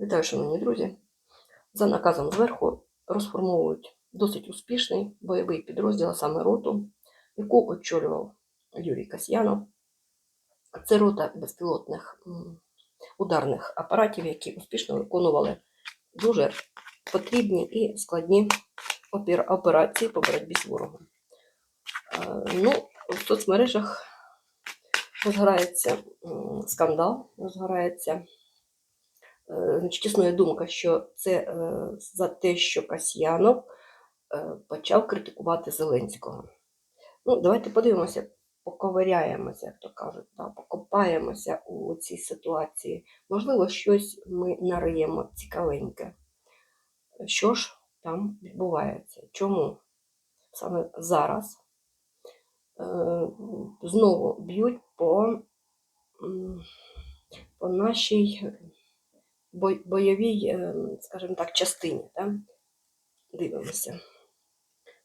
Вітаю, шановні друзі. За наказом зверху розформовують досить успішний бойовий підрозділ, саме роту, яку очолював Юрій Касьянов. Це рота безпілотних ударних апаратів, які успішно виконували дуже потрібні і складні операції по боротьбі з ворогом. Е, Ну, в соцмережах розгорається скандал, розгорається значить, існує думка, що це е, за те, що Касьянов е, почав критикувати Зеленського. Ну, давайте подивимося, поковиряємося, як то кажуть, да, покопаємося у цій ситуації. Можливо, щось ми нариємо цікавеньке. Що ж там відбувається? Чому саме зараз е, знову б'ють по, по нашій бойовій, е, скажімо так, частині. Да? Дивимося.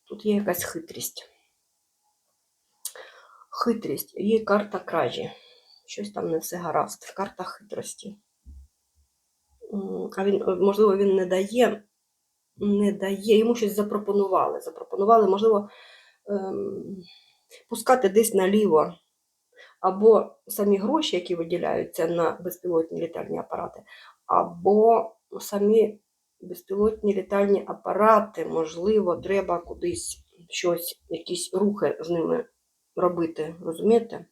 Тут є якась хитрість. Хитрість, є карта кражі. Щось там не все гаразд. Карта хитрості. А він, е, можливо, він не дає, не дає, йому щось запропонували. Запропонували, можливо, ем, пускати десь наліво. Або самі гроші, які виділяються на безпілотні літальні апарати, або самі безпілотні літальні апарати, можливо, треба кудись щось, якісь рухи з ними робити, розумієте?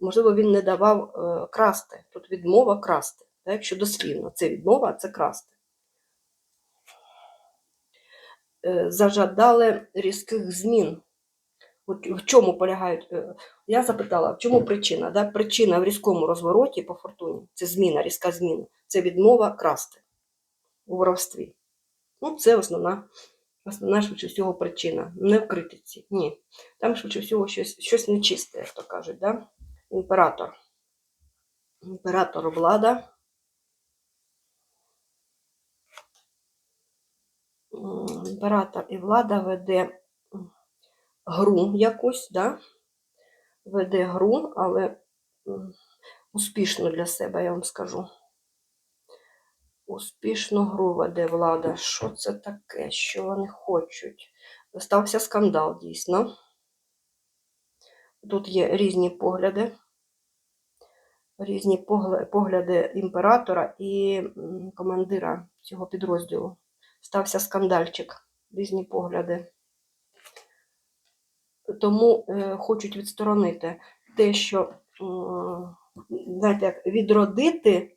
Можливо, він не давав е, красти. Тут відмова красти. Так, якщо дослівно, це відмова, а це красти. Е, зажадали різких змін. В чому полягають? е, Я запитала, в чому причина? Да? Причина в різкому розвороті по фортуні це зміна, різка зміна. Це відмова красти у воровстві. Ну, це основна, основна швидше всього причина. Не в критиці. Ні. Там швидше всього щось, щось нечисте, як то кажуть. Да? Імператор. Імператор влада. Імператор і влада веде гру якусь, да? веде гру, але успішно для себе, я вам скажу. Успішну гру веде влада. Що це таке? Що вони хочуть? Стався скандал, дійсно. Тут є різні погляди. Різні погляди імператора і командира цього підрозділу. Стався скандальчик, різні погляди. Тому е, хочуть відсторонити те, що знаєте, відродити,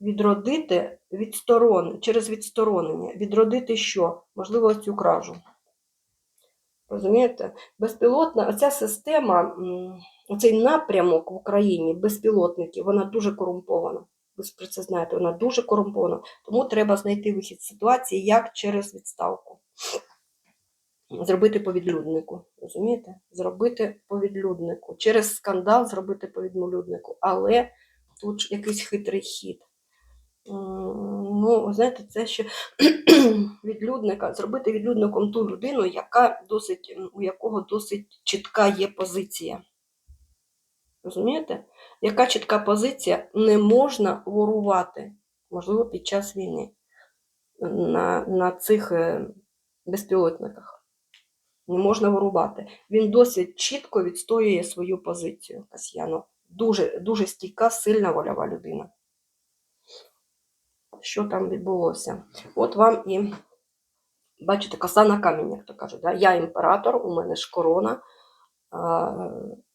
відродити відсторон, через відсторонення. Відродити що? Можливо, цю кражу. Розумієте? Безпілотна, оця система, оцей напрямок в Україні безпілотників, вона дуже корумпована. Ви про це знаєте, вона дуже корумпована. Тому треба знайти вихід з ситуації, як через відставку. Зробити по відлюднику. Розумієте? Зробити по відлюднику. Через скандал зробити по відлюднику. Але тут якийсь хитрий хід. Ну, знаєте, це ще відлюдника, зробити відлюдником ту людину, яка досить, у якого досить чітка є позиція. Розумієте? Яка чітка позиція не можна ворувати, можливо, під час війни на, на цих е, безпілотниках. Не можна ворувати. Він досить чітко відстоює свою позицію. Касьянов. Дуже, дуже стійка, сильна вольова людина. Що там відбулося? От вам і, бачите, коса на камінь, як то кажуть. Да? Я імператор, у мене ж корона, а,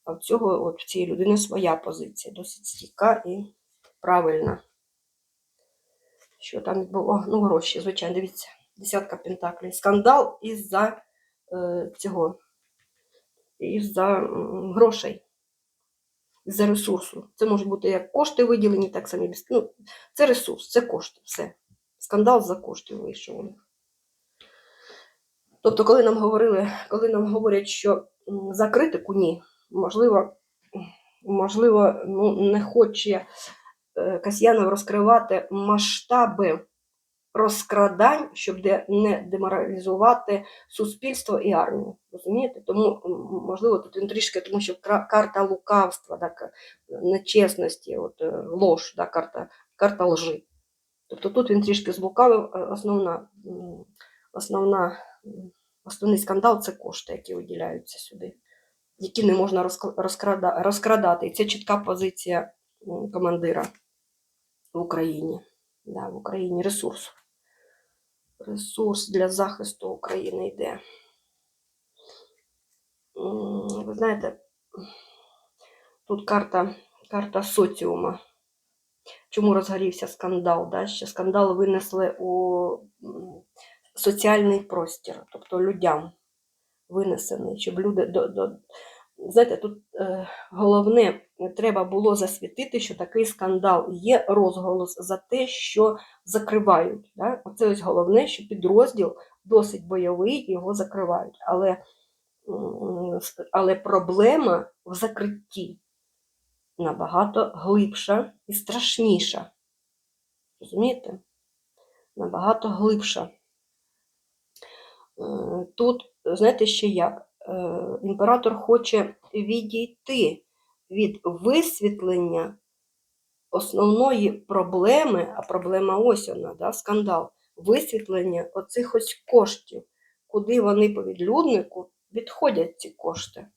в цього, от в цієї людини своя позиція, досить стійка і правильна. Що там відбулося? Ну, гроші, звичайно, дивіться, десятка пентаклей. Скандал із-за цього, із-за грошей, із-за ресурсу. Це можуть бути як кошти виділені, так самі ну, це ресурс, це кошти, все. Скандал за коштів вийшов. Тобто, коли нам говорили, коли нам говорять, що за критику ні, можливо, можливо, ну, не хоче е, Касьянов розкривати масштаби розкрадань, щоб де- не деморалізувати суспільство і армію. Розумієте? Тому, можливо, тут він трішки, тому що карта лукавства, так, нечесності, от, е, лож, да, карта, карта лжи. Тобто тут він трішки злукавив. е, Основна, основна, основний скандал це кошти, які виділяються сюди, які не можна розк- розкрада- розкрадати. І це чітка позиція командира в Україні. Да, в Україні ресурс. Ресурс для захисту України йде. Ви знаєте, тут карта, карта соціума. Чому розгорівся скандал? Да? Що скандал винесли у соціальний простір, тобто людям винесений, щоб люди до, до... Знаєте, тут е, головне, треба було засвітити, що такий скандал є розголос за те, що закривають. Да? Оце ось головне, що підрозділ досить бойовий, його закривають. Але, але проблема в закритті набагато глибша і страшніша. Розумієте? Набагато глибша. Е, Тут, знаєте, ще як? Е, Імператор хоче відійти від висвітлення основної проблеми, а проблема ось вона, да, скандал, висвітлення оцих ось коштів, куди вони по відлюднику відходять ці кошти.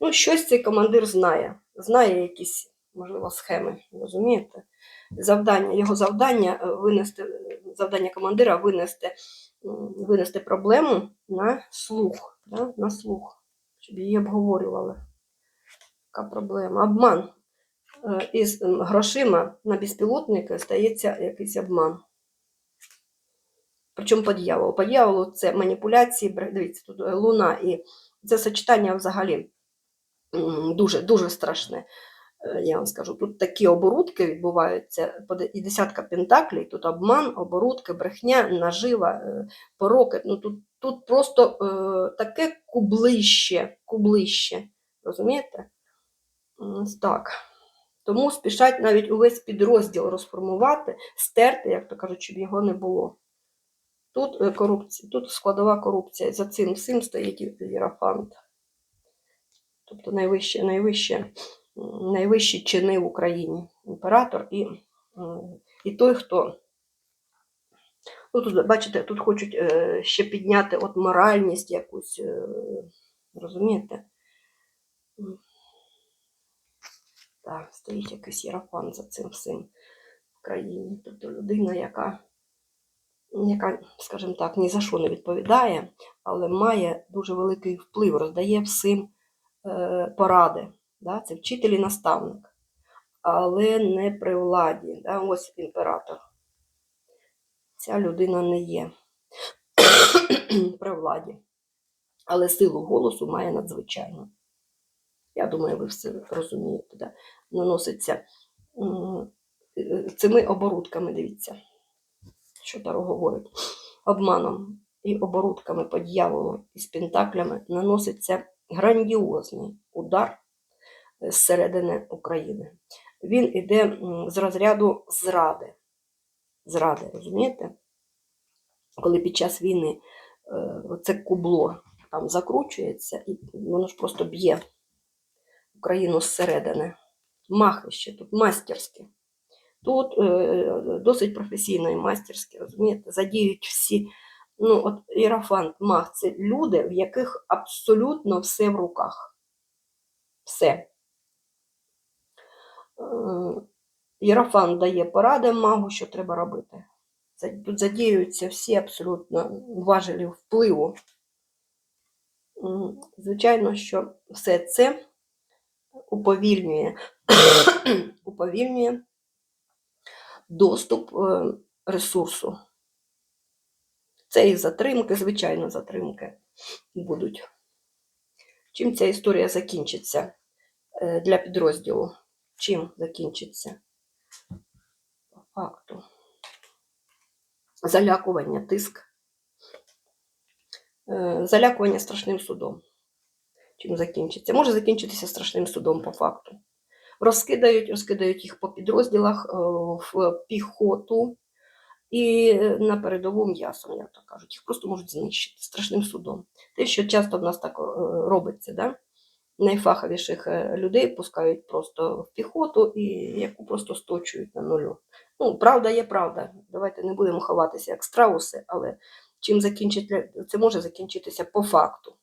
Ну, щось цей командир знає, знає якісь, можливо, схеми, розумієте? Завдання, його завдання е, винести, завдання командира винести, винести проблему на слух, да, на слух, щоб її обговорювали. Яка проблема? Обман. Е, Із грошима на безпілотники стається якийсь обман. Причому по дьяволу. По дьяволу це маніпуляції, дивіться, тут е, луна і це сочетання взагалі дуже, дуже страшне. Е, Я вам скажу, тут такі оборудки відбуваються, і десятка пентаклей, тут обман, оборудки, брехня, нажива, пороки. Ну, тут, тут просто е, таке кублище, кублище. Розумієте? Так. Тому спішать навіть увесь підрозділ розформувати, стерти, як то кажуть, щоб його не було. Тут е, корупція, тут складова корупція. За цим всім стоїть Єрофант. Тобто найвище, найвище, найвищі чини в Україні. Імператор і, і той, хто. Ну, тут, бачите, тут хочуть е, ще підняти от моральність якусь, е, розумієте? Так, стоїть якийсь єрофант за цим всім в країні. Тобто людина, яка, яка, скажімо так, ні за що не відповідає, але має дуже великий вплив, роздає всім е, поради. Да? Це вчитель і наставник, але не при владі. Да? Ось імператор. Ця людина не є при владі, але силу голосу має надзвичайно. Я думаю, ви все розумієте. Да? Наноситься е, цими оборудками, дивіться, що Таро говорить. Обманом і оборудками по дьяволу і з пентаклями наноситься грандіозний удар е, зсередини України. Він іде з розряду зради. Зради, розумієте? Коли під час війни е, це кубло там закручується, і воно ж просто б'є Україну зсередини. Махище тут мастерське. Тут е, досить професійно і мастерське, розумієте, задіють всі. Ну, от Іерофант, мах це люди, в яких абсолютно все в руках. Все. Єрофант дає поради магу, що треба робити. Тут задіюються всі абсолютно важелі впливу. Звичайно, що все це уповільнює, уповільнює доступ е, ресурсу. Це і затримки, звичайно, затримки будуть. Чим ця історія закінчиться е, для підрозділу? Чим закінчиться? По факту. Залякування, тиск. Е, Залякування страшним судом. Чим закінчиться? Може закінчитися страшним судом по факту. Розкидають, розкидають їх по підрозділах е, в піхоту і на передову м'ясом, як то кажуть. Їх просто можуть знищити страшним судом. Те, що часто в нас так е, робиться, да? Найфаховіших е, людей пускають просто в піхоту і яку просто сточують на нулю. Ну, правда є правда. Давайте не будемо ховатися як страуси, але чим закінчити, це може закінчитися по факту.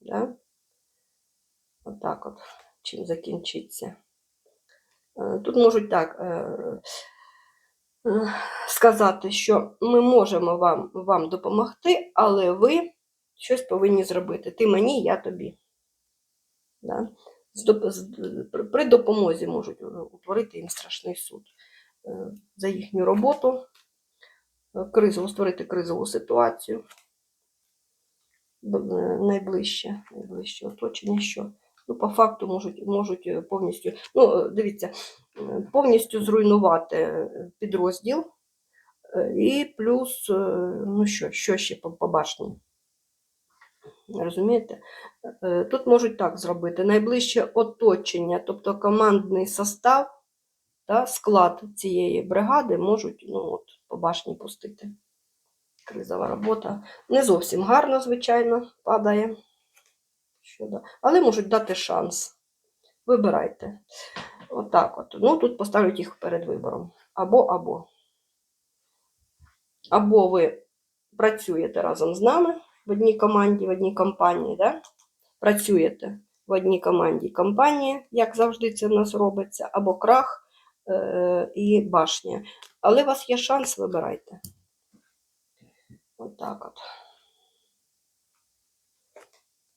Да? Отак от, чим закінчиться. Е, Тут можуть так е, сказати, що ми можемо вам, вам допомогти, але ви щось повинні зробити. Ти мені, я тобі. Да? При- допомозі можуть е, утворити їм страшний суд е, за їхню роботу, е, кризову, створити кризову ситуацію. Найближче, найближче оточення, що ну, по факту можуть, можуть повністю, ну, дивіться, повністю зруйнувати підрозділ і плюс, ну що, що ще по башні. Розумієте? Е, Тут можуть так зробити. Найближче оточення, тобто командний состав та склад цієї бригади можуть ну, от, по башні пустити. Кризова робота. Не зовсім гарно, звичайно, падає. Але можуть дати шанс. Вибирайте. Отак от. Ну, тут поставлять їх перед вибором. Або, або. Або ви працюєте разом з нами в одній команді, в одній компанії, да? працюєте в одній команді компанії, як завжди це в нас робиться, або крах е- і башня. Але у вас є шанс, вибирайте. Отак от.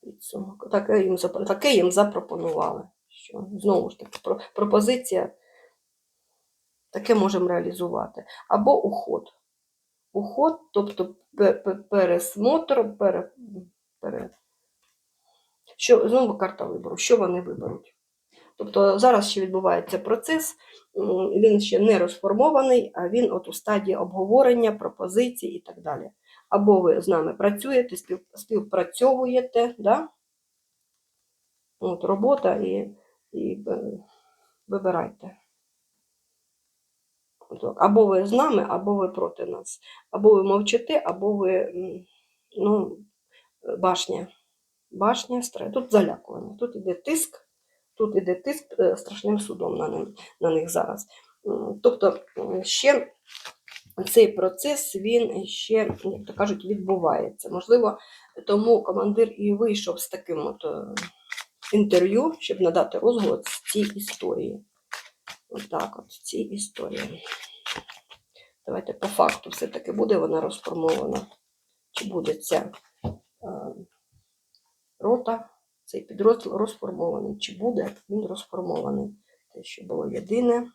Підсумок. Таке їм, таке їм запропонували. Що, знову ж таки, про- пропозиція таке можемо реалізувати. Або уход. Уход, тобто пе- пе- пересмотр, пере, пере... Що, знову карта вибору, що вони виберуть. Тобто зараз ще відбувається процес, він ще не розформований, а він от у стадії обговорення, пропозицій і так далі. Або ви з нами працюєте, співпрацьовуєте, да? от, робота і, і е, вибирайте. От, Або ви з нами, або ви проти нас. Або ви мовчите, або ви ну, башня. Башня, стра- тут залякування, тут іде тиск, тут іде тиск е, страшним судом на, ним- на них зараз. Тобто ще цей процес він ще, як то кажуть, відбувається. Можливо, тому командир і вийшов з таким от е, інтерв'ю, щоб надати розголос цій історії. Отак от, цій історії. Давайте по факту все-таки буде вона розформована. Чи буде ця е, рота, цей підрозділ розформований, чи буде він розформований. Те, що було єдине,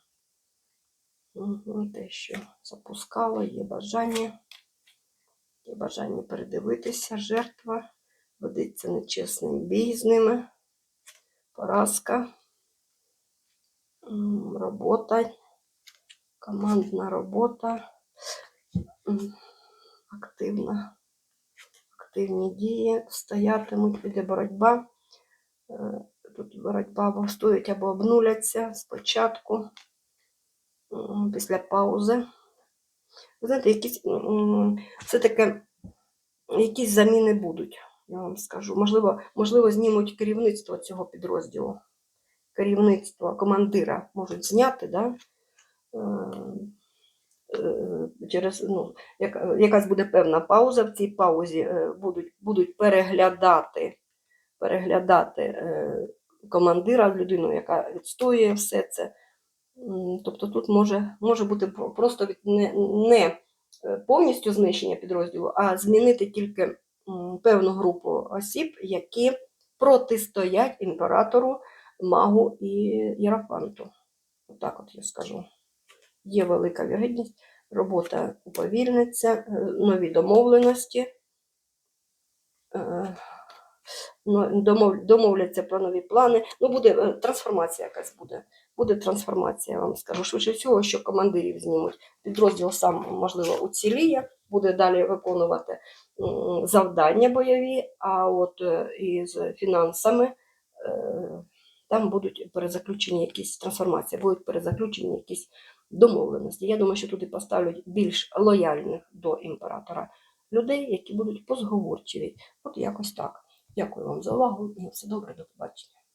Мгм, те, що запускало, є бажання, є бажання передивитися, жертва, ведеться нечесний бій з ними, поразка, М, робота, командна робота, активна активні дії, стоятимуть, піде боротьба. Е, Тут боротьба або стоять або обнуляться спочатку, після паузи. Ви знаєте, якісь все-таки якісь заміни будуть, я вам скажу. Можливо, можливо, знімуть керівництво цього підрозділу. Керівництво командира можуть зняти, да? Е, е, через, ну, як, якась буде певна пауза. В цій паузі е, будуть, будуть переглядати, переглядати командира, людину, яка відстоює все це. Тобто тут може, може бути просто не, не повністю знищення підрозділу, а змінити тільки певну групу осіб, які протистоять імператору, магу і Єрофанту. Отак от я скажу. Є велика вірогідність, робота уповільниться, е, нові домовленості. е, домовляться про нові плани. Ну, буде е, трансформація якась буде. Буде трансформація, я вам скажу. Швидше всього, що командирів знімуть. Підрозділ сам, можливо, уціліє, буде далі виконувати завдання бойові, а от із фінансами там будуть перезаключені якісь трансформації, будуть перезаключені якісь домовленості. Я думаю, що туди поставлять більш лояльних до імператора людей, які будуть позговорчиві. От якось так. Дякую вам за увагу і все добре, до побачення.